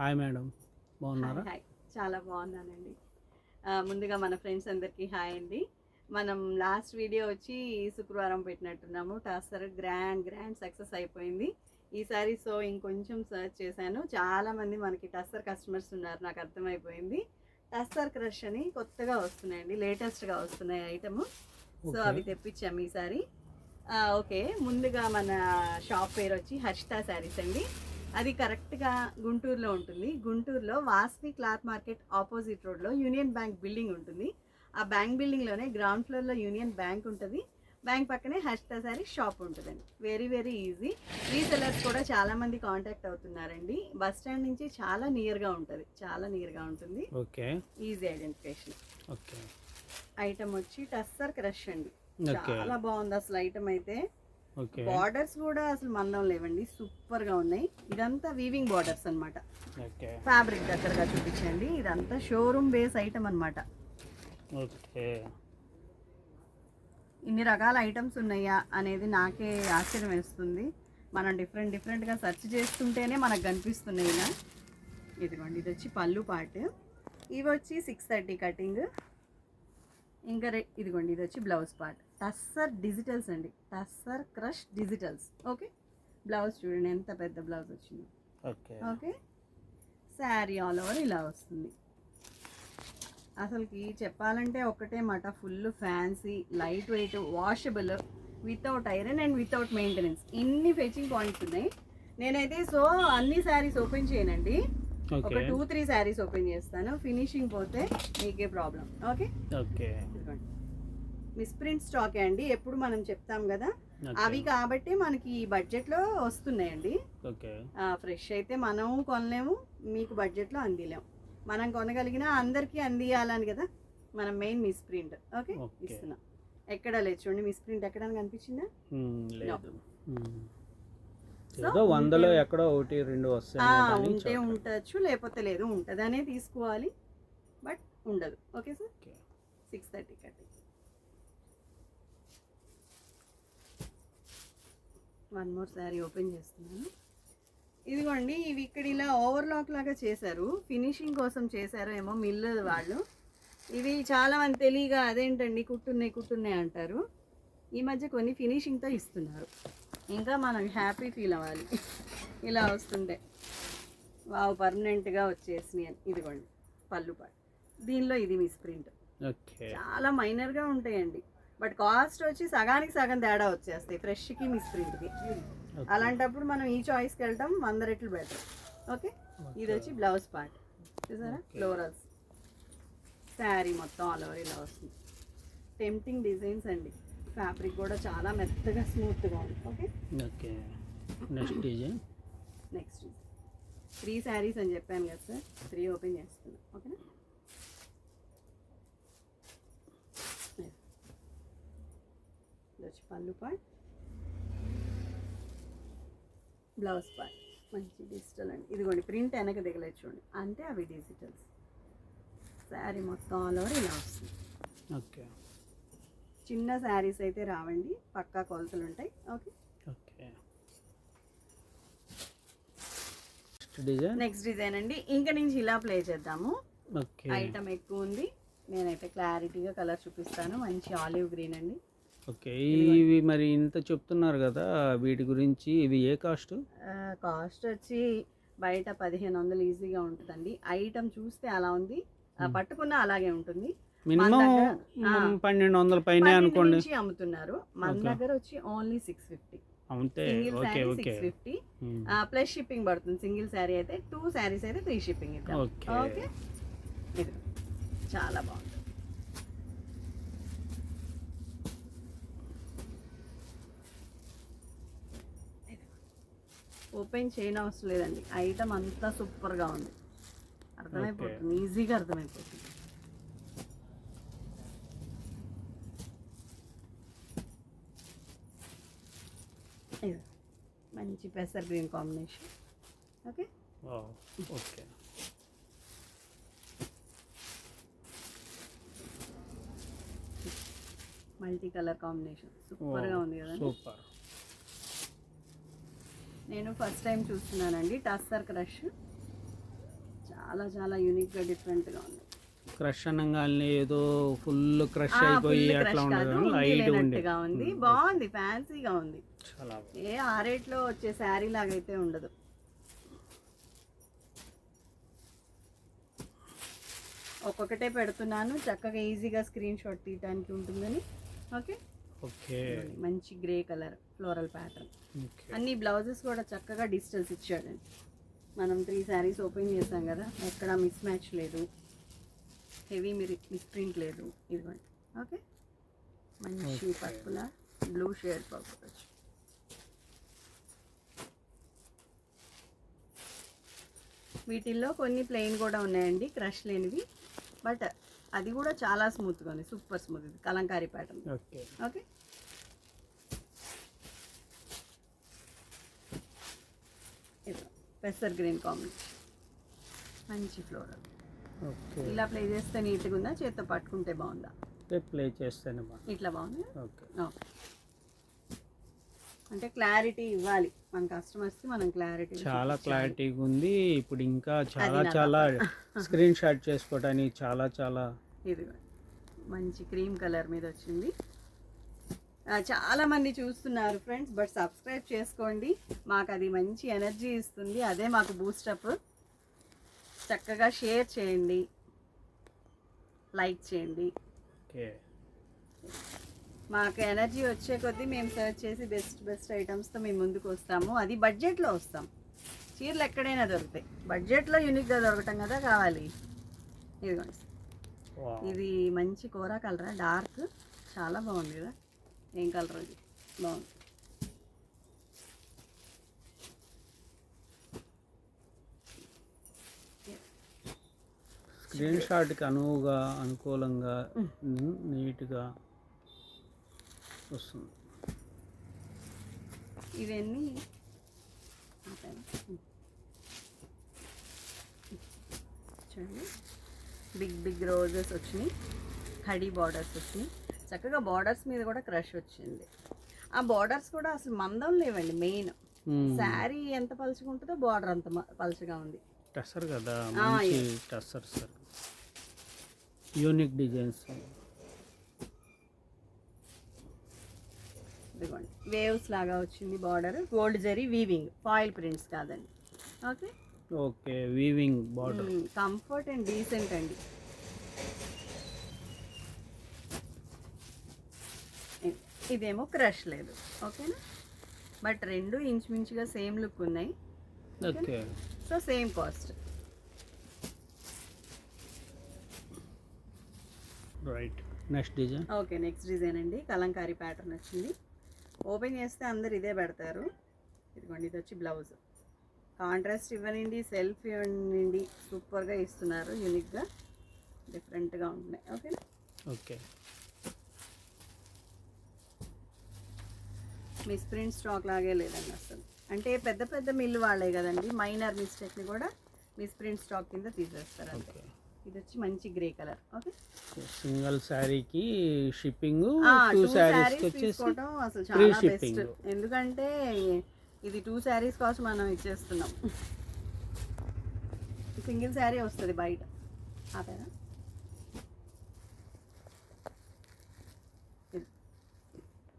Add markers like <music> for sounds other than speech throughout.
Hi madam బాగున్నారా? Hi చాలా బాగున్నానండి. ముందుగా మన ఫ్రెండ్స్ అందరికీ హాయ్ అండి. మనం లాస్ట్ వీడియో వచ్చి శుక్రవారం పెట్టినట్టున్నాము. టాస్టర్ గ్రాండ్ గ్రాండ్ సక్సెస్ అయిపోయింది. ఈసారి సో ఇంకొంచెం సర్చ్ చేశాను. చాలా మంది మనకి టస్సర్ కస్టమర్స్ ఉన్నారు నాకు అర్థమైపోయింది. టస్సర్ క్రష్ అని కొత్తగా వస్తున్నాయండి లేటెస్ట్గా వస్తున్నాయి ఐటమ్. సో. అవి తెప్పించాము ఈసారి. ఓకే ముందుగా మన షాప్ పేరు వచ్చి హర్షిత శారీస్ అండి. అది కరెక్ట్గా గుంటూరులో ఉంటుంది. గుంటూరులో వాస్వి క్లాత్ మార్కెట్ ఆపోజిట్ రోడ్లో యూనియన్ బ్యాంక్ బిల్డింగ్ ఉంటుంది. ఆ బ్యాంక్ బిల్డింగ్లోనే గ్రౌండ్ ఫ్లోర్లో యూనియన్ బ్యాంక్ ఉంటుంది. బ్యాంక్ పక్కనే హర్షిత శారీ షాప్ ఉంటుందండి. Very very easy. రీసెలర్స్ కూడా చాలా మంది కాంటాక్ట్ అవుతున్నారండి. బస్ స్టాండ్ నుంచి చాలా నియర్గా ఉంటుంది. చాలా నియర్గా ఉంటుంది. Okay. Easy identification. Okay. Item వచ్చి టస్సర్ క్రష్ అండి. చాలా బాగుంది అసలు ఐటమ్ అయితే. బార్డర్స్ కూడా అసలు మందం లేవండి సూపర్గా ఉన్నాయి. ఇదంతా వీవింగ్ బార్డర్స్ అన్నమాట. ఓకే. ఫ్యాబ్రిక్ దగ్గరగా చూపించండి. ఇదంతా షోరూమ్ బేస్ ఐటమ్ అన్నమాట. ఓకే. ఇన్ని రకాల ఐటమ్స్ ఉన్నాయా అనేది నాకే ఆశ్చర్యం వేస్తుంది. మనం డిఫరెంట్ డిఫరెంట్గా సెర్చ్ చేస్తుంటేనే మనకు కనిపిస్తున్నాయి ఇలా. ఇదిగోండి ఇది వచ్చి పళ్ళు పార్ట్ ఇవి వచ్చి సిక్స్ థర్టీ కటింగ్ ఇంకా రె ఇదిగోండి ఇది వచ్చి బ్లౌజ్ పార్ట్. టస్సర్ డిజిటల్స్ అండి. Tussar crush digitals. Okay? Blouse చూడండి ఎంత పెద్ద బ్లౌజ్ వచ్చింది. Okay. Okay? Sari all over ఇలా వస్తుంది. అసలుకి చెప్పాలంటే ఒకటే మాట full fancy light weight washable without iron and without maintenance. ఇన్ని ఫెచింగ్ పాయింట్స్ ఉన్నాయి. నేనైతే సో అన్ని శారీస్ ఓపెన్ చేయనండి. ఒక టూ త్రీ శారీస్ ఓపెన్ చేస్తాను. ఫినిషింగ్ పోతే మీకే ప్రాబ్లం ఓకే ఓకే మిస్ప్రింట్ స్టాకే అండి. ఎప్పుడు మనం చెప్తాం కదా. అవి కాబట్టి మనకి ఈ బడ్జెట్లో వస్తున్నాయండి. ఓకే ఫ్రెష్ అయితే మనం కొనలేము మీకు బడ్జెట్లో అందిలేము. మనం కొనగలిగినా అందరికీ అందియాలని కదా? మనం మెయిన్ మిస్ ప్రింట్ ఓకే. ఇస్తున్నాం. ఎక్కడ లేదు. చూడండి మిస్ ప్రింట్ ఎక్కడ కనిపించిందా? మ్మ్. So, ఏదో వందలో ఎక్కడో ఒకటి రెండు వస్తాయి ఉంటే. ఉండొచ్చు లేకపోతే లేదు ఉంటుందనే తీసుకోవాలి బట్ ఉండదు. Okay sir? సిక్స్ థర్టీ కట్టి. వన్ మోర్ శారీ ఓపెన్ చేస్తున్నాను. ఇదిగోండి ఇవి ఇక్కడ ఇలా ఓవర్లాక్ లాగా చేశారు. ఫినిషింగ్ కోసం చేశారు ఏమో మిల్లు వాళ్ళు. ఇవి చాలా మంది తెలియక అదేంటండి కుట్టున్నాయి కుట్టున్నాయి అంటారు. ఈ మధ్య కొన్ని ఫినిషింగ్తో ఇస్తున్నారు. ఇంకా మనం హ్యాపీ ఫీల్ అవ్వాలి. ఇలా వస్తుంటే వావ్ పర్మనెంట్గా వచ్చేసినాయి అని. ఇదిగోండి పళ్ళు పాటు దీనిలో ఇది మిస్ ప్రింట్ చాలా మైనర్గా ఉంటాయండి. బట్ కాస్ట్ వచ్చి సగానికి సగం తేడా వచ్చేస్తాయి. ఫ్రెష్కి మిస్ ప్రింట్కి. అలాంటప్పుడు మనం ఈ చాయిస్కి వెళ్ళటం వంద రెట్లు బెటర్ ఓకే? ఇది వచ్చి బ్లౌజ్ పార్ట్ చూసారా. ఫ్లోరల్స్ శారీ మొత్తం ఆల్ ఓవర్ ఇలా వస్తుంది. టెంప్టింగ్ డిజైన్స్ అండి. ఫ్యాబ్రిక్ కూడా చాలా మెత్తగా స్మూత్గా ఉంది. Okay? Okay. Next design. Next. Three saris అని చెప్పాను కదా సార్. త్రీ ఓపెన్ చేస్తున్నాం. ఓకేనా? వచ్చి పళ్ళు పార్ట్ బ్లౌజ్ పార్ట్ మంచి డిజిటల్ అండి. ఇదిగోండి ప్రింట్ వెనక దిగలేదు చూడండి. అంటే అవి డిజిటల్స్. శారీ మొత్తం ఆల్ ఓవర్ ఇలా వస్తుంది. ఓకే. చిన్న శారీస్ అయితే రావండి. పక్కా కొలతలు ఉంటాయి. Okay? Okay. Next design? Next design అండి. ఇంకా నుంచి ఇలా ప్లే చేద్దాము. ఓకే. ఐటమ్ ఎక్కువ ఉంది. నేనైతే క్లారిటీగా కలర్ చూపిస్తాను. మంచి ఆలివ్ గ్రీన్ అండి. ఓకే. ఇవి మరి ఇంత చెప్తున్నారు కదా వీటి గురించి ఇవి ఏ కాస్ట్? కాస్ట్ వచ్చి బయట పదిహేను వందలు ఈజీగా ఉంటుందండి. ఐటమ్ చూస్తే అలా ఉంది. పట్టుకున్నా అలాగే ఉంటుంది. మినిమం పన్నెండు వందల పైన అనుకోండి. అమ్ముతున్నారు. మన. దగ్గర వచ్చి ఓన్లీ సిక్స్ ఫిఫ్టీ అంతే single okay fifty. Plus shipping పడుతుంది. సింగిల్ శారీ అయితే టూ శారీస్ అయితే ఫ్రీ షిప్పింగ్ ఇద్దాం. ఓకే. చాలా బాగుంది. ఓపెన్ చేయని అవసరం లేదండి. ఐటమ్ అంతా సూపర్గా ఉంది. అర్థమైపోతుంది. ఈజీగా అర్థమైపోతుంది. ఇది మంచి పెసర్ green combination. Okay? Okay multi colour combination. సూపర్గా ఉంది కదండి? సూపర్ నేను ఫస్ట్ టైం చూస్తున్నానండి. టస్సర్ క్రష్. చాలా చాలా యూనిక్గా డిఫరెంట్గా ఉంది. క్రష్ అనగానే ఏదో ఫుల్ క్రష్ అయిపోయి అట్లా ఉండదు ఉండి లైట్ లేనట్టుగా ఉంది. బాగుంది ఫ్యాన్సీగా ఉంది. ఏ ఆ రేట్లో వచ్చే శారీ లాగైతే ఉండదు. ఒక్కొక్కటే పెడుతున్నాను చక్కగా ఈజీగా స్క్రీన్ షాట్ తీయడానికి ఉంటుందని. ఓకే? ఓకే. మంచి గ్రే కలర్ ఫ్లోరల్ ప్యాటర్న్. అన్ని బ్లౌజెస్ కూడా చక్కగా డిజిటల్స్ ఇచ్చాడండి. మనం త్రీ శారీస్ ఓపెన్ చేసాం కదా ఎక్కడ మిస్ మ్యాచ్ లేదు. హెవీ మిరి మిస్ ప్రింట్ లేదు. ఇదిగోండి ఓకే? మంచి. పర్పుల బ్లూ షేడ్ పర్పుల్ వచ్చి. వీటిల్లో కొన్ని ప్లెయిన్ కూడా ఉన్నాయండి. క్రష్ లేనివి. బట్ అది కూడా చాలా స్మూత్గా ఉంది. సూపర్ స్మూత్ ఇది. కలంకారీ ప్యాటర్న్. ఓకే. పెసర్ గ్రీన్ కాంబినేషన్. మంచి ఫ్లోరల్. ఇలా ప్లే చేస్తే నీట్గా ఉందా? చేత్తో పట్టుకుంటే బాగుందా? ప్లే చేస్తేనే బాగుంది. ఇట్లా బాగుంది? ఓకే. ఓకే అంటే క్లారిటీ ఇవ్వాలి. మన కస్టమర్స్కి మనం క్లారిటీ చాలా క్లారిటీగా ఉంది. ఇప్పుడు ఇంకా చాలా చాలా స్క్రీన్ షాట్ చేసుకోవడానికి చాలా చాలా ఇది మంచి క్రీమ్ కలర్ మీద వచ్చింది. చాలా మంది చూస్తున్నారు ఫ్రెండ్స్ బట్ సబ్స్క్రైబ్ చేసుకోండి. మాకు అది మంచి ఎనర్జీ ఇస్తుంది. అదే మాకు బూస్టప్ చక్కగా షేర్ చేయండి. లైక్ చేయండి. మాకు ఎనర్జీ వచ్చే కొద్దీ మేము సర్చ్ చేసి బెస్ట్ బెస్ట్ ఐటమ్స్తో మేము ముందుకు వస్తాము. అది బడ్జెట్లో వస్తాం. చీరలు ఎక్కడైనా దొరుకుతాయి. బడ్జెట్లో యూనిక్గా దొరకటం కదా కావాలి. ఇదిగోండి. ఇది మంచి కూర కలరా? డార్క్. చాలా బాగుంది కదా? ఏం కలర్ అది? బాగుంది. స్క్రీన్ షాట్కి అనువుగా అనుకూలంగా నీట్గా వస్తుంది. ఇవన్నీ. చూడండి. బిగ్ బిగ్ రోజెస్ వచ్చినాయి. హడీ బార్డర్స్ వచ్చినాయి. చక్కగా బార్డర్స్ మీద కూడా క్రష్ వచ్చింది. ఆ బార్డర్స్ కూడా అసలు మందం లేవండి మెయిన్. శారీ ఎంత పలుచగా ఉంటుందో బార్డర్ అంత పలుచగా ఉంది. టస్సర్ కదా tussar sir. Unique designs. Waves లాగా వచ్చింది border. Gold zari weaving. Foil prints కాదండి. Okay? Okay weaving border. Comfort and decent అండి. ఇదేమో క్రష్ లేదు. ఓకేనా? బట్ రెండు ఇంచుమించుగా సేమ్ లుక్ ఉన్నాయి. Okay. So same cost. Right next design okay next design అండి. కలంకారీ ప్యాటర్న్ వచ్చింది. ఓపెన్ చేస్తే అందరు ఇదే పెడతారు. ఇదిగోండి ఇది వచ్చి బ్లౌజ్ కాంట్రాస్ట్ ఇవ్వనండి సెల్ఫ్ ఇవ్వనండి. సూపర్గా ఇస్తున్నారు యూనిక్గా డిఫరెంట్గా ఉంటున్నాయి. Okay okay miss print stock లాగే లేదండి అసలు. అంటే పెద్ద పెద్ద మిల్లు వాళ్ళే కదండి. మైనర్ మిస్టేక్ని కూడా మిస్ ప్రింట్ స్టాక్ కింద తీసేస్తారు అంతే. ఇది వచ్చి మంచి గ్రే కలర్. ఓకే? సింగిల్ శారీకి షిప్పింగ్ టూ వచ్చేసి తీసుకోవడం అసలు చాలా బెస్ట్. ఎందుకంటే ఇది టూ శారీస్ కోసం మనం ఇచ్చేస్తున్నాం. సింగిల్ శారీ వస్తుంది బయట. ఆపేనా? ఇది.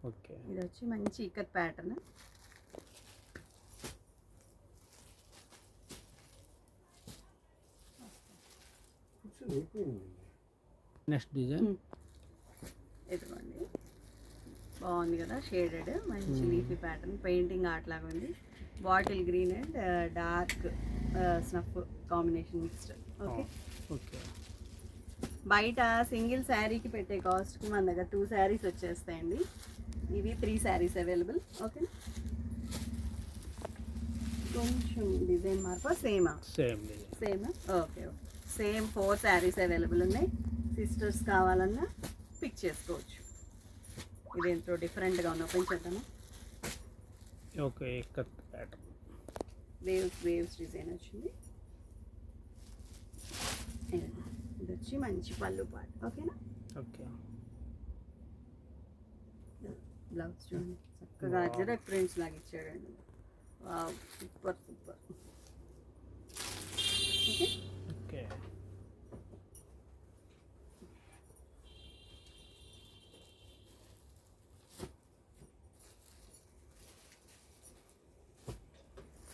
ఓకే ఇది వచ్చి మంచి ఇక్కత్ ప్యాటర్న్ నెక్స్ట్ డిజైన్ ఇదిగోండి. బాగుంది కదా షేడెడ్ మంచి లీఫీ ప్యాటర్న్ పెయింటింగ్ ఆర్ట్ లాగా ఉంది. Bottle green and dark snuff combination mixed okay okay బయట సింగిల్ శారీకి పెట్టే కాస్ట్కి మన దగ్గర టూ శారీస్ వచ్చేస్తాయండి. ఇవి త్రీ శారీస్ అవైలబుల్ ఓకే కొంచెం డిజైన్ మార్పు సేమా? Same same? Okay okay same four saris available ఉన్నాయి. సిస్టర్స్ కావాలన్నా పిక్ చేసుకోవచ్చు. ఇది ఎంతో డిఫరెంట్గా ఉంది. ఓపెన్ చేద్దామా? Okay pattern. Waves waves design వచ్చింది. ఇది వచ్చి మంచి పళ్ళు పాటు. ఓకేనా? ఓకే. బ్లౌజ్ చూడండి. చక్కగా. అజరక్ ప్రింట్స్ లాగా ఇచ్చాడండి. Super super okay? Okay.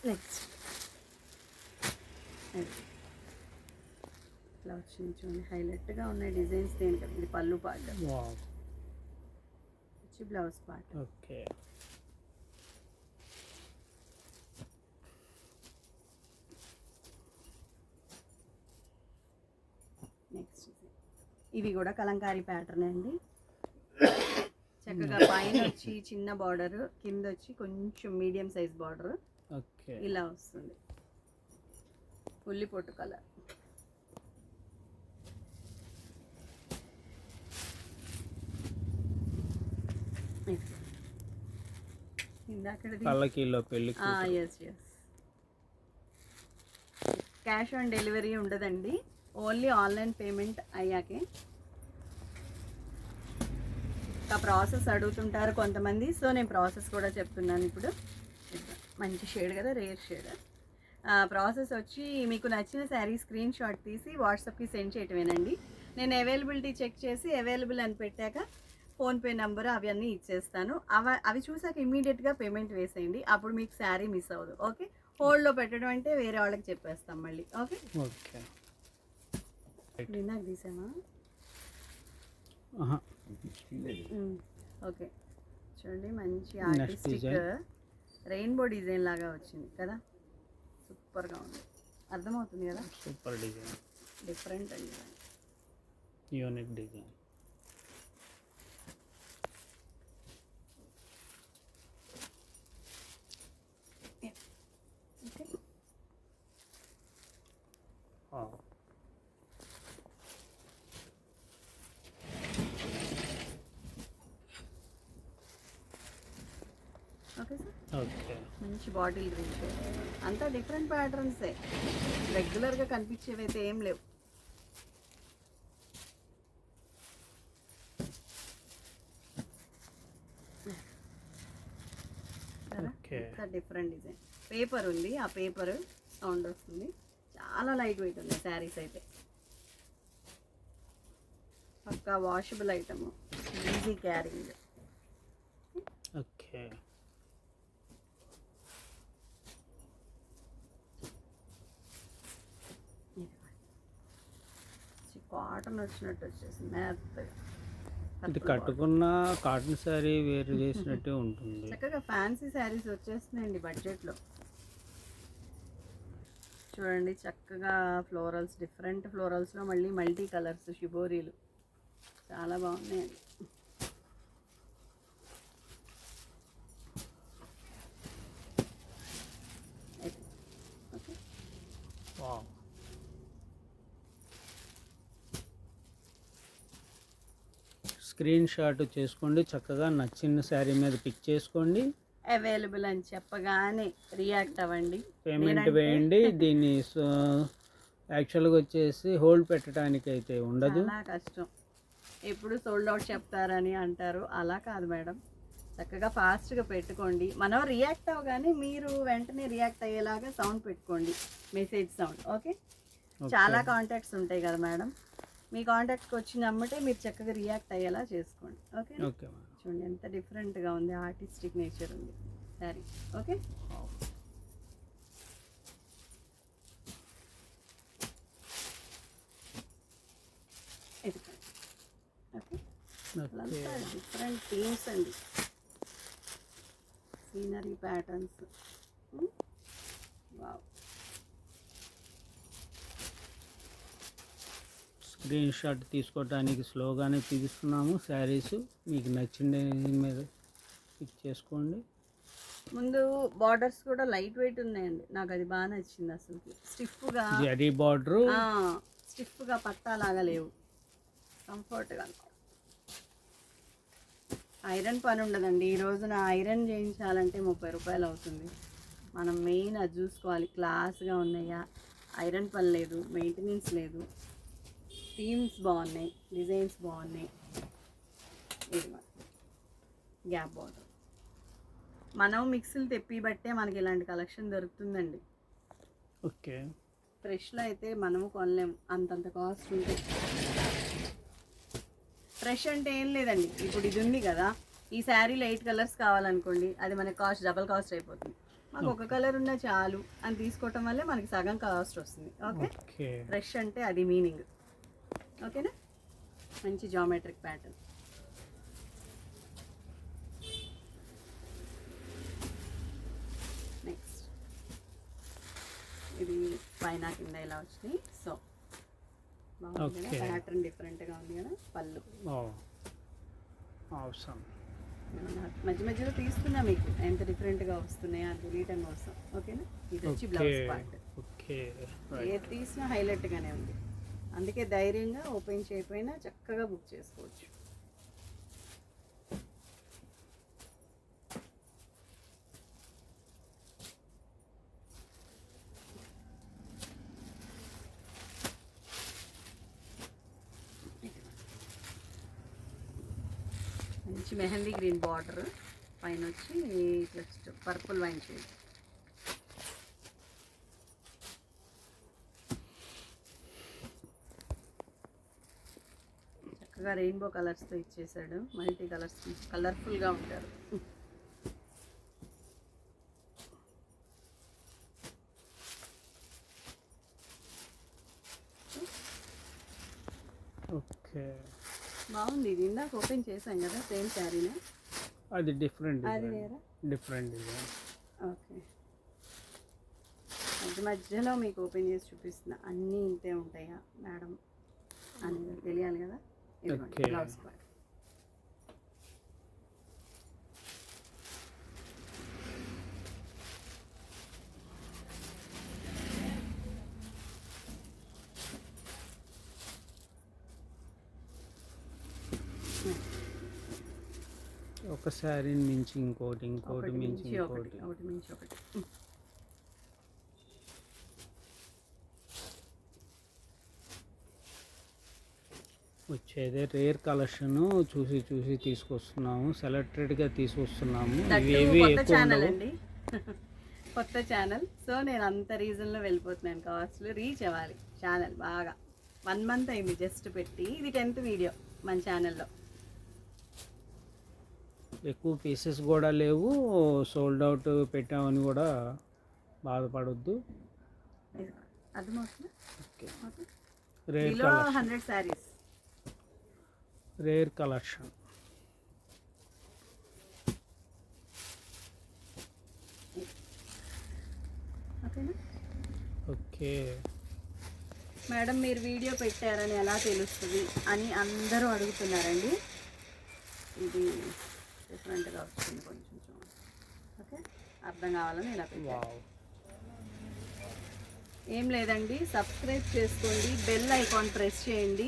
Next ఇట్లా వచ్చింది చూడండి హైలైట్గా ఉన్నాయి డిజైన్స్ దేని ఇది పళ్ళు పాట. వచ్చి బ్లౌజ్ పాట. ఓకే. ఇవి కూడా కలంకారీ ప్యాటర్న్ అండి. చక్కగా పైన వచ్చి చిన్న బార్డర్ కింద వచ్చి కొంచెం మీడియం సైజ్ బార్డర్ ఇలా వస్తుంది. ఉల్లి పొట్టు కలర్ క్యాష్ ఆన్ డెలివరీ ఉండదండి. ఓన్లీ ఆన్లైన్ పేమెంట్ అయ్యాకే. ఇంకా ప్రాసెస్ అడుగుతుంటారు కొంతమంది. సో నేను ప్రాసెస్ కూడా చెప్తున్నాను ఇప్పుడు. మంచి షేడ్ కదా రేర్ షేడ్. ప్రాసెస్ వచ్చి మీకు నచ్చిన శారీ స్క్రీన్ షాట్ తీసి వాట్సాప్కి సెండ్ చేయటమేనండి. నేను అవైలబిలిటీ చెక్ చేసి అవైలబుల్ అని పెట్టాక ఫోన్పే నెంబర్ అవన్నీ ఇచ్చేస్తాను. అవ అవి చూసాక ఇమీడియట్గా పేమెంట్ వేసేయండి. అప్పుడు మీకు శారీ మిస్ అవ్వదు. ఓకే? హోల్డ్లో పెట్టడం అంటే వేరే వాళ్ళకి చెప్పేస్తాం మళ్ళీ. ఓకే? ఓకే. ఇందాక తీసామా. ఓకే చూడండి మంచి ఆర్టిస్టిక్. రెయిన్బో డిజైన్ లాగా వచ్చింది కదా? సూపర్గా ఉంది. అర్థమవుతుంది కదా? సూపర్ డిజైన్ డిఫరెంట్ అండి unique design okay wow. Okay sir okay మంచి బాటిల్ గ్రీన్ షేడ్ అంతా డిఫరెంట్ ప్యాటర్న్సే రెగ్యులర్గా కనిపించేవి అయితే ఏం లేవు. డిఫరెంట్ డిజైన్ పేపర్ ఉంది. ఆ పేపర్ సౌండ్ వస్తుంది. చాలా లైట్ వెయిట్ ఉంది శారీస్ అయితే. పక్కా washable item easy carrying okay cotton వచ్చినట్టు వచ్చేసి మెత్తగా ఇది కట్టుకున్న కాటన్ శారీ వేరు చేసినట్టే ఉంటుంది. చక్కగా ఫ్యాన్సీ శారీస్ వచ్చేస్తున్నాయండి బడ్జెట్లో. చూడండి చక్కగా ఫ్లోరల్స్ డిఫరెంట్ ఫ్లోరల్స్లో మళ్ళీ మల్టీ కలర్స్ షిబోరీలు. చాలా బాగున్నాయండి అయితే, ఓకే వావ్. స్క్రీన్ షాట్ చేసుకోండి చక్కగా నచ్చిన శారీ మీద పిక్ చేసుకోండి. అవైలబుల్ అని చెప్పగానే రియాక్ట్ అవ్వండి. పేమెంట్ వేయండి. <laughs> దీన్ని యాక్చువల్గా వచ్చేసి హోల్డ్ పెట్టడానికి అయితే ఉండదు కష్టం. ఎప్పుడు సోల్డ్ అవుట్ చెప్తారని అంటారు. అలా కాదు మేడం. చక్కగా ఫాస్ట్గా పెట్టుకోండి. మనం రియాక్ట్ అవ్వగానే మీరు వెంటనే రియాక్ట్ అయ్యేలాగా సౌండ్ పెట్టుకోండి. Message sound okay. చాలా కాంటాక్ట్స్ ఉంటాయి కదా మేడం. మీ కాంటాక్ట్కి వచ్చినమ్మటే మీరు చక్కగా రియాక్ట్ అయ్యేలా చేసుకోండి. ఓకే చూడండి ఎంత డిఫరెంట్గా ఉంది ఆర్టిస్టిక్ నేచర్ ఉంది. సరే ఓకే డిఫరెంట్ థీమ్స్ అండి. Scenery patterns wow screen shot తీసుకోవడానికి స్లోగానే తీస్తున్నాము. శారీస్ మీకు design మీద పిక్ చేసుకోండి. ముందు బార్డర్స్ కూడా లైట్ వెయిట్ ఉన్నాయండి. నాకు అది బాగా నచ్చింది అసలు స్టిఫ్గా జరీ బార్డర్. స్టిఫ్గా పట్టాలాగా లేవు. కంఫర్ట్గా ఐరన్ పని ఉండదండి. ఈ రోజున ఐరన్ చేయించాలంటే ముప్పై రూపాయలు అవుతుంది. మనం మెయిన్ అది చూసుకోవాలి. క్లాస్గా ఉన్నాయా? ఐరన్ పని లేదు. మెయింటెనెన్స్ లేదు. థీమ్స్ బాగున్నాయి డిజైన్స్ బాగున్నాయి. ఇది గ్యాప్ బార్డర్ మనం మిక్సీలు తెప్పి బట్టే మనకి ఇలాంటి కలెక్షన్ దొరుకుతుందండి. ఓకే. ఫ్రెష్లో అయితే మనము కొనలేము అంతంత కాస్ట్ ఉంటుంది ఫ్రెష్ అంటే ఏం లేదండి ఇప్పుడు ఇది ఉంది కదా ఈ శారీలో ఎయిట్ కలర్స్ కావాలనుకోండి అది మనకి కాస్ట్ డబల్ కాస్ట్ అయిపోతుంది. మాకు ఒక కలర్ ఉన్న చాలు అని తీసుకోవటం వల్లే మనకి సగం కాస్ట్ వస్తుంది ఓకే? ఫ్రెష్ అంటే అది మీనింగ్ ఓకేనా? మంచి జామెట్రిక్ ప్యాటర్న్. నెక్స్ట్. ఇది పైన కింద ఇలా వచ్చినాయి? సో బాగుంది కదా. ప్యాటర్న్ డిఫరెంట్గా ఉంది కదా? పళ్ళు. మధ్య మధ్యలో తీస్తున్నా మీకు. ఎంత డిఫరెంట్గా వస్తున్నాయి అది తెలియటం కోసం. ఓకేనా? ఇది వచ్చి బ్లౌజ్ పార్ట్. ఓకే. ఏది తీసినా హైలైట్గానే ఉంది. అందుకే ధైర్యంగా ఓపెన్ చేయకపోయినా చక్కగా బుక్ చేసుకోవచ్చు. మంచి మెహందీ గ్రీన్ బార్డర్ పైన వచ్చి జస్ట్ పర్పుల్ వైన్ షేడ్. చక్కగా రెయిన్బో కలర్స్తో ఇచ్చేసాడు. మల్టీ కలర్స్ కలర్ఫుల్గా ఉంటారు. ఓకే. బాగుంది. ఇది ఇందాక ఓపెన్ చేశాం కదా సేమ్ శారీనే అది డిఫరెంట్ అది వేరా? Different design. ఓకే. మధ్య మధ్యలో మీకు ఓపెన్ చేసి చూపిస్తున్నా. అన్నీ ఇంతే ఉంటాయా మేడం? అని తెలియాలి కదా? ఇదిగోండి, Okay. బ్లౌజ్ పార్ట్ ఒక శారీ మించి ఇంకోటి ఇంకోటి ఒకటి మించి మించి ఒకటి ఇంకోటి ఒకటి మించి ఒకటి వచ్చేదే రేర్ కలెక్షన్ చూసి చూసి తీసుకొస్తున్నాము సెలెక్టెడ్గా తీసుకొస్తున్నాము ఇవేవి కొత్త ఛానల్ ఉండవు. అండి. కొత్త ఛానల్ సో నేను అంత రీజన్లో వెళ్ళిపోతున్నాను కావాల్సి రీచ్ అవ్వాలి. ఛానల్ బాగా. వన్ మంత్ అయింది జస్ట్ పెట్టి. ఇది టెన్త్ వీడియో మన ఛానల్లో ఎక్కువ పీసెస్ కూడా లేవు. సోల్డ్ అవుట్ పెట్టామని కూడా బాధపడొద్దు. అర్థమవుతుంది okay. Hundred saris rare collection. Okay. Madam మీరు వీడియో పెట్టారని ఎలా తెలుస్తుంది అని అందరూ అడుగుతున్నారండి. ఇది డిఫరెంట్గా వస్తుంది కొంచెం ఓకే? అర్థం కావాలని ఇలా పెట్టాను వావ్. ఏం లేదండి సబ్స్క్రైబ్ చేసుకోండి బెల్ ఐకాన్ ప్రెస్ చేయండి.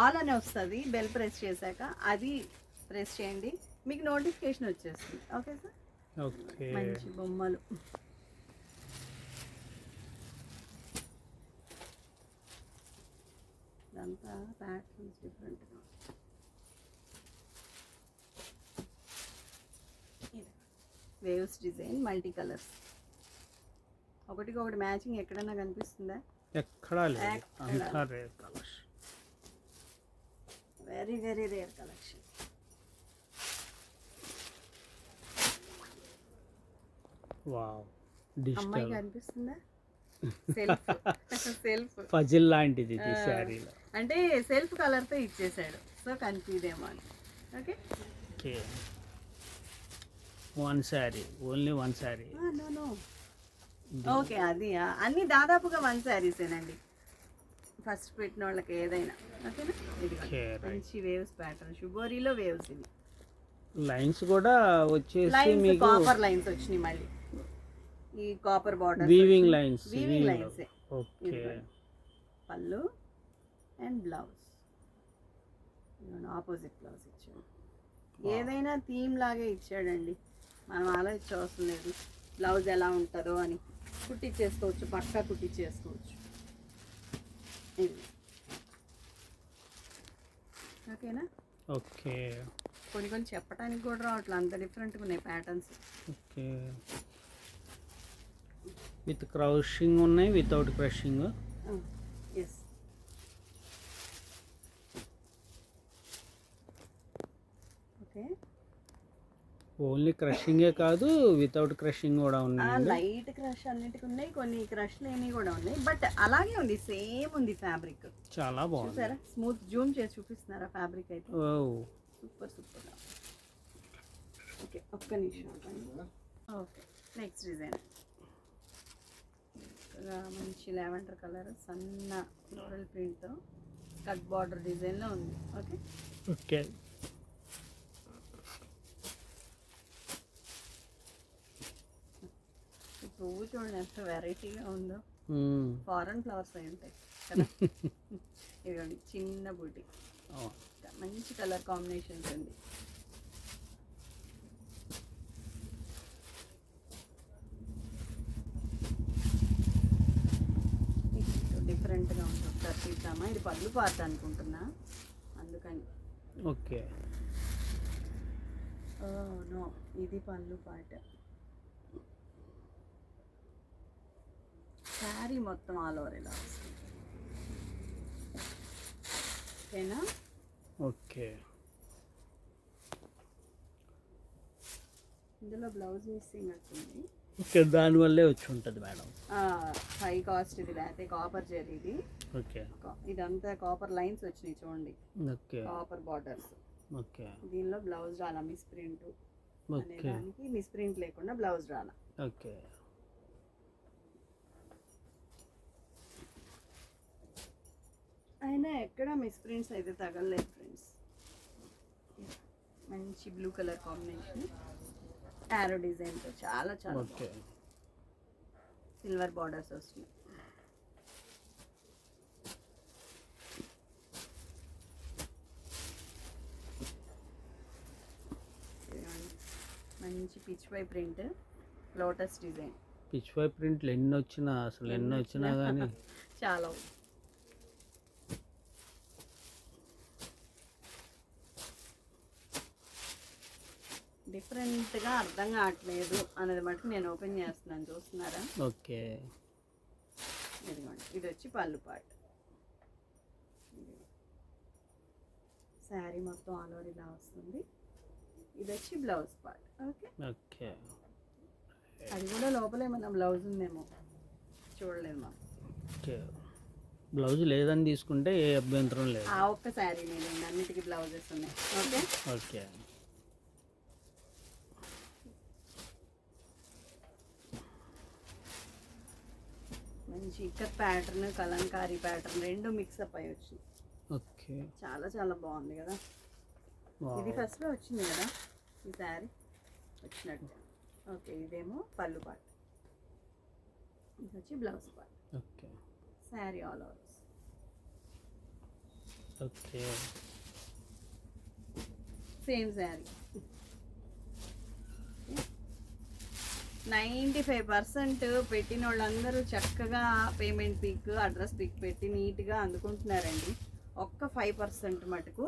ఆల్ అని వస్తుంది. బెల్ ప్రెస్ చేశాక అది ప్రెస్ చేయండి. మీకు నోటిఫికేషన్ వచ్చేస్తుంది. ఓకే సార్ ఓకే మంచి బొమ్మలు. ఇదంతా ప్యాటర్న్స్ డిఫరెంట్గా వేవ్స్ డిజైన్ మల్టీ కలర్స్ ఒకటికి ఒకటి మ్యాచింగ్ ఎక్కడన్నా కనిపిస్తుందా? ఎక్కడా లేదు. ఎక్కడా. Very very rare collection wow అమ్మాయి కనిపిస్తుందా సెల్ఫ్ సెల్ఫ్ పజిల్ లాంటిది ఇది. శారీలో. అంటే సెల్ఫ్ కలర్తో ఇచ్చేసాడు. సో కన్ఫ్యూజ్ ఏమో అని. Okay okay one sari only one sari no no okay అది ఆ, అన్ని దాదాపుగా వన్ శారీసేనండి ఫస్ట్ పెట్టిన వాళ్ళకి ఏదైనా. ఓకేనా. మంచి వేవ్స్ ప్యాటర్న్ షుగోరీలో వేవ్స్ ఇవి. లైన్స్ కూడా వచ్చేసి మీకు కాపర్ లైన్స్ వచ్చినాయి మళ్ళీ. ఈ copper border weaving lines weaving lines okay పళ్ళు అండ్ బ్లౌజ్ ఆపోజిట్ బ్లౌజ్ ఇచ్చాడు. ఏదైనా థీమ్ లాగే ఇచ్చాడండి. మనం ఆలోచించవసరం లేదు బ్లౌజ్ ఎలా ఉంటుందో అని. కుట్టించేసుకోవచ్చు పక్కా కుట్టించేసుకోవచ్చు ఓకేనా? ఓకే. కొన్ని కొన్ని చెప్పడానికి కూడా రావట్లేదు అంత డిఫరెంట్గా ఉన్నాయి ప్యాటర్న్స్ ఓకే. విత్ క్రషింగ్ ఉన్నాయి without crushing yes okay only క్రషింగే కాదు వితౌట్ క్రషింగ్ కూడా ఉన్నాయి లైట్ క్రష్ అన్నిటికి ఉన్నాయి కొన్ని క్రష్ లేని కూడా ఉన్నాయి. బట్ అలాగే ఉంది సేమ్ ఉంది ఫ్యాబ్రిక్. చాలా బాగుంది. చూసారా? స్మూత్ జూమ్ చేసి చూపిస్తున్నారా ఫ్యాబ్రిక్ అయితే? ఓ సూపర్ సూపర్. ఓకే ఒక్క నిమిషం ఓకే నెక్స్ట్ డిజైన్. మంచి లెవెండర్ కలర్ సన్న ఫ్లోరల్ ప్రింట్తో కట్ బార్డర్ డిజైన్లో ఉంది. ఓకే? ఓకే. పువ్వు చూడండి ఎంత వెరైటీగా ఉందో. ఫారెన్ ఫ్లవర్స్ అయి ఉంటాయి <laughs> ఇదిగోండి చిన్న బూటీ. మంచి కలర్ కాంబినేషన్స్ ఉంది డిఫరెంట్గా ఉంది ఒకసారి చూద్దామా? ఇది పళ్ళు పార్ట్ అనుకుంటున్నా. అందుకని. ఓకే. నో. ఇది పళ్ళు పాట శారీ మొత్తం ఆల్ ఓవర్ ఇలా ఓకేనా? ఓకే. ఇందులో బ్లౌజ్ మిస్సింగ్ అవుతుంది. ఓకే దానివల్లే వచ్చి ఉంటుంది మేడం. హై కాస్ట్ ఇది లేకపోతే కాపర్ జెరీ ఇది. ఓకే. ఇదంతా కాపర్ లైన్స్ వచ్చినాయి చూడండి. ఓకే. Copper borders okay. దీనిలో బ్లౌజ్ రాలా మిస్ ప్రింట్ దానికి మిస్ ప్రింట్ లేకుండా బ్లౌజ్ రాలా. ఓకే. అయినా ఎక్కడ మిస్ ప్రింట్స్ అయితే తగలలేదు ఫ్రెండ్స్ మంచి బ్లూ కలర్ కాంబినేషన్ యారో డిజైన్తో చాలా చాలా ఓకే సిల్వర్ బార్డర్స్ వస్తున్నాయి. మంచి Pichwai print lotus design Pichwai ప్రింట్లు ఎన్ని వచ్చినా అసలు ఎన్ని వచ్చినా కానీ <laughs> చాలా డిఫరెంట్గా అర్థం కావట్లేదు అనేది మటుకు నేను ఓపెన్ చేస్తున్నాను. చూస్తున్నారా? ఓకే. ఇదిగోండి. ఇది వచ్చి పళ్ళు పాట్. శారీ మొత్తం ఆల్ ఓవర్ ఇలా వస్తుంది. ఇది వచ్చి బ్లౌజ్ పార్ట్. ఓకే? ఓకే. అది కూడా లోపల ఏమన్నా బ్లౌజ్ ఉందేమో? చూడలేదు మా ఓకే. బ్లౌజ్ లేదని తీసుకుంటే ఏ అభ్యంతరం లేదు. ఆ ఒక్క శారీ మీద అన్నిటికీ బ్లౌజెస్ ఉన్నాయి. ఓకే? ఓకే. మంచి ఇక్కత్ ప్యాటర్న్ కలంకారీ ప్యాటర్న్ రెండు మిక్సప్ అయి వచ్చింది ఓకే. చాలా చాలా బాగుంది కదా? ఇది ఫస్ట్లో వచ్చింది కదా? ఈ శారీ వచ్చినట్టు. ఓకే ఇదేమో పళ్ళు పాట్ ఇది వచ్చి blouse part okay. Sari all overs okay. Same sari ninety five percent పెట్టిన వాళ్ళందరూ చక్కగా పేమెంట్ పిక్ అడ్రస్ పిక్ పెట్టి నీట్గా అందుకుంటున్నారండి. ఒక్క ఫైవ్ పర్సెంట్ మటుకు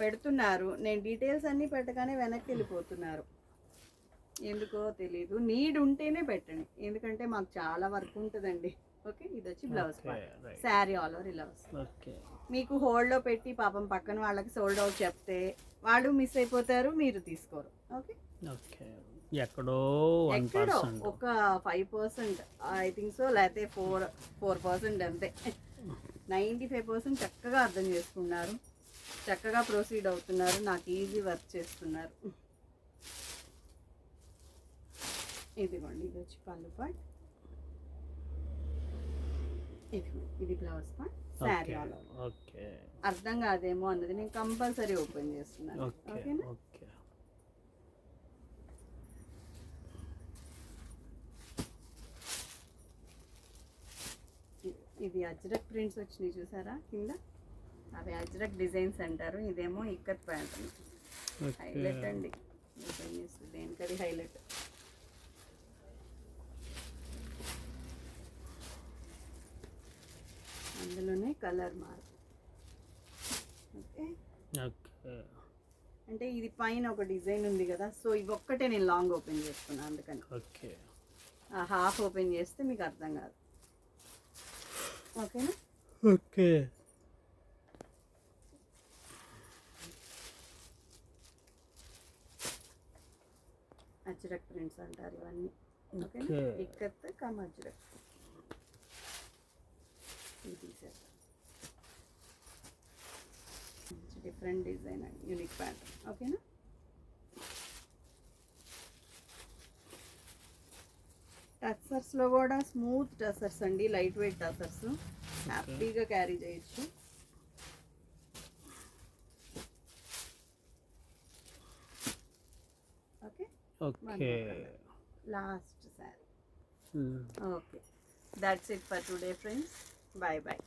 పెడుతున్నారు. నేను డీటెయిల్స్ అన్నీ పెట్టగానే వెనక్కి వెళ్ళిపోతున్నారు. ఎందుకో తెలీదు. నీడ్ ఉంటేనే పెట్టండి. ఎందుకంటే మాకు చాలా వర్క్ ఉంటుందండి. ఓకే? ఇది వచ్చి బ్లౌజ్ శారీ ఆల్ ఓవర్ ఇలా వస్తుంది. ఓకే. మీకు హోల్డ్లో పెట్టి పాపం పక్కన వాళ్ళకి సోల్డ్ అవుట్ చెప్తే వాళ్ళు మిస్ అయిపోతారు మీరు తీసుకోరు. ఓకే? ఓకే. ఎక్కడో వన్ పర్సెంట్. ఒక five percent. I think so లేకపోతే ఫోర్ ఫోర్ పర్సెంట్ అంతే. నైంటీ ఫైవ్ పర్సెంట్ చక్కగా అర్థం చేసుకున్నారు. చక్కగా ప్రొసీడ్ అవుతున్నారు. నాకు ఈజీ వర్క్ చేస్తున్నారు. ఇదిగోండి ఇది వచ్చి పళ్ళు పాట్. ఇదిగోండి ఇది blouse part. Sari okay all over. Okay. అర్థం కాదేమో అన్నది నేను కంపల్సరీ ఓపెన్ చేస్తున్నాను. ఓకే ఓకేనా ఓకే ఇది- అజ్రక్ ప్రింట్స్ వచ్చినాయి చూసారా కింద? అవి అజ్రక్ డిజైన్స్ అంటారు. ఇదేమో ఇక్కత్ ప్యాటర్న్ హైలైట్ అండి. దేనికది హైలైట్ అందులోనే కలర్ మార్క్ ఓకే. అంటే ఇది పైన ఒక డిజైన్ ఉంది కదా సో ఇవి ఒక్కటే నేను లాంగ్ ఓపెన్ చేస్తున్నాను అందుకని. ఓకే. హాఫ్ ఓపెన్ చేస్తే మీకు అర్థం కాదు. ఓకేనా? ఓకే. అజ్రక్ ప్రింట్స్ అంటారు ఇవన్నీ. ఓకేనా? ఓకే. ఇక్కత్ కమ్ అజ్రక్ ఇది తీసేద్దాం. డిఫరెంట్ డిజైన్ యూనిక్ ప్యాటర్న్ ఓకేనా? టసర్స్లో కూడా స్మూత్ టసర్స్ అండి లైట్ వెయిట్ టసర్స్ హ్యాపీగా క్యారీ చేయొచ్చు. Okay? Okay. Last sari Hmm. Okay. That's it for today friends bye bye